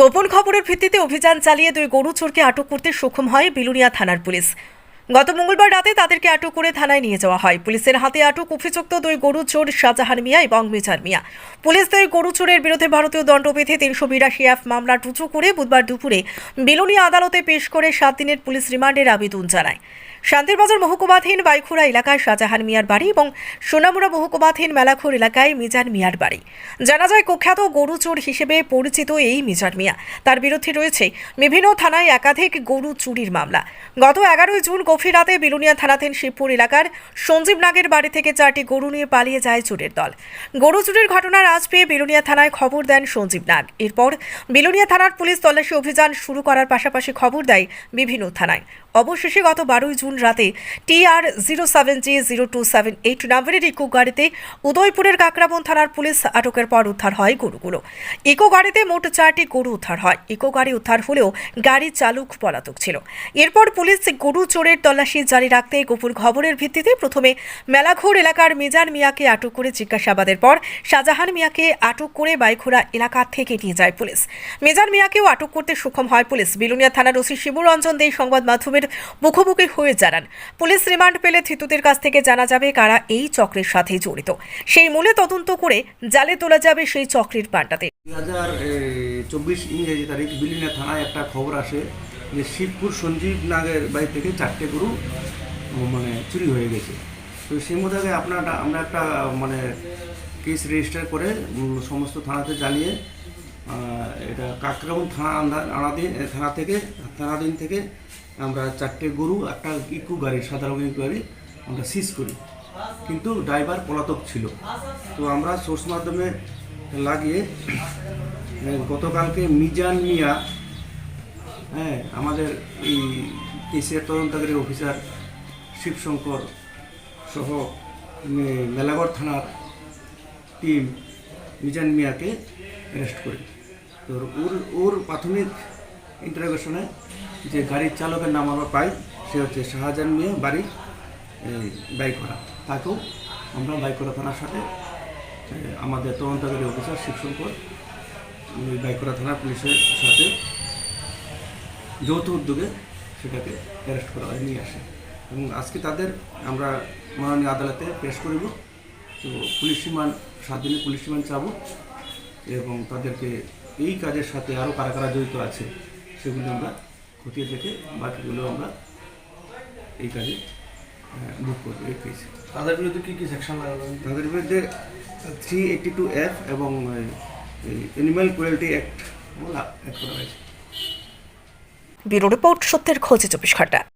গোপন খবরের ভিত্তিতে অভিযান চালিয়ে দুই গরু চোরকে আটক করতে সক্ষম হয় বিলুনিয়া থানার পুলিশ। গত মঙ্গলবার রাতে তাদেরকে আটক করে থানায় নিয়ে যাওয়া হয়। পুলিশের হাতে আটক অভিযুক্ত দুই গরু চোর শাহজাহান মিয়া এবং মিজার মিয়া। পুলিশ দুই গরু চোরের বিরুদ্ধে ভারতীয় দণ্ডবিধি তিনশো বিরাশি এফ মামলা রুজু করে বুধবার দুপুরে বিলুনিয়া আদালতে পেশ করে সাত দিনের পুলিশ রিমান্ডের আবেদন জানায়। শান্তিরবাজার মহকুমাধীন বাইখুড়া এলাকায় শাহজাহান মিয়ার বাড়ি এবং সোনামুড়া মহকুমাধীন মেলাখুর এলাকায় মিজান মিয়ার বাড়ি। জানা যায়, কুখ্যাত গরু চোর হিসেবে পরিচিত এই মিজান মিয়া। তার বিরুদ্ধে রয়েছে বিভিন্ন থানায় একাধিক গরু চুরির মামলা। গত এগারোই জুন গভীর রাতে বিলুনিয়া থানাধীন শিবপুর এলাকার সঞ্জীব নাগের বাড়ি থেকে চারটি গরু নিয়ে পালিয়ে যায় চোরের দল। গরু চুরির ঘটনার আজ পেয়ে বিলুনিয়া থানায় খবর দেন সঞ্জীব নাগ। এরপর বিলুনিয়া থানার পুলিশ তল্লাশি অভিযান শুরু করার পাশাপাশি খবর দেয় বিভিন্ন থানায়। অবশেষে গত বারোই জুন রাতে TR zero seven G zero two seven eight নাম্বারের ইকো গাড়িতে উদয়পুরের কাকরাবন থানার পুলিশ আটকের পর উদ্ধার হয় গরুগুলো। ইকো গাড়িতে মোট চারটি গরু উদ্ধার হয়। ইকো গাড়ি উদ্ধার হলেও গাড়ির চালক পলাতক ছিল। এরপর পুলিশ গরু চোরের তল্লাশি জারি রাখতে গোপন খবরের ভিত্তিতে প্রথমে মেলাঘোর এলাকার মিজান মিয়াকে আটক করে জিজ্ঞাসাবাদের পর শাহজাহান মিয়াকে আটক করে বাইখোড়া এলাকা থেকে নিয়ে যায় পুলিশ। মিজান মিয়াকেও আটক করতে সক্ষম হয় পুলিশ। বিলুনিয়া থানার ওসি শিবু রঞ্জন দে সংবাদ মাধ্যমের মুখোমুখি হয়ে জানান। পুলিশ রিমান্ড পেলে ধৃতদের কাছ থেকে জানা যাবে কারা এই চক্রের সাথে জড়িত। সেই মূলে তদন্ত করে জালে তোলা যাবে সেই চক্রের পাল্টাতে। দুই হাজার চব্বিশ ইংরেজি তারিখ বিলিনা থানায় একটা খবর আসে যে শিবপুর সঞ্জীব নাগের বাড়ি থেকে চারটে গরু মানে চুরি হয়ে গেছে। তো সেই মোতাবেক আপনার আমরা একটা মানে কেস রেজিস্টার করে সমস্ত থানাতে জানিয়ে এটা কাকরাবন থানা আন্দা- আনাদিন থানা থেকে থানাদিন থেকে আমরা চারটে গরু, একটা ইকু গাড়ি রঙের ইকু গাড়ি আমরা সিজ করি। কিন্তু ড্রাইভার পলাতক ছিল। তো আমরা সোর্স মাধ্যমে লাগিয়ে গতকালকে মিজান মিয়া হ্যাঁ আমাদের এই কেসিআর তদন্তকারী অফিসার শিবশঙ্কর সহ মেলাগড় থানার টিম মিজান মিয়াকে অ্যারেস্ট করি। তো ওর ওর প্রাথমিক ইন্টারোগেশনে যে গাড়ির চালকের নাম আমরা পাই সে হচ্ছে শাহজাহান মিয়া বাড়ি এই, বাইকড়া তাকেও আমরা বাইকড়া থানার সাথে আমাদের তদন্তকারী অফিসার শিবশঙ্কর ওই বাইকড়া থানা পুলিশের সাথে যৌথ উদ্যোগে সেটাকে অ্যারেস্ট করা হয় নিয়ে আসে। এবং আজকে তাদের আমরা মাননীয় আদালতে পেশ করিব। তো পুলিশ রিমান্ড সাত দিনে পুলিশ রিমান্ড চাবো এবং তাদেরকে এই কাজের সাথে আরও কারা কারা জড়িত আছে সেগুলো আমরা খতিয়ে দেখে বাকিগুলো আমরা এই কাজে বুক করব এই কেসে তাদের বিরুদ্ধে কী কী সেকশন লাগানো তাদের বিরুদ্ধে থ্রি এইটটি টু এফ এবং অ্যানিম্যাল ক্রুয়েলটি অ্যাক্ট অ্যাড করা হয়েছে। ব্যুরো রিপোর্ট সত্যের খোঁজে চব্বিশ ঘণ্টা।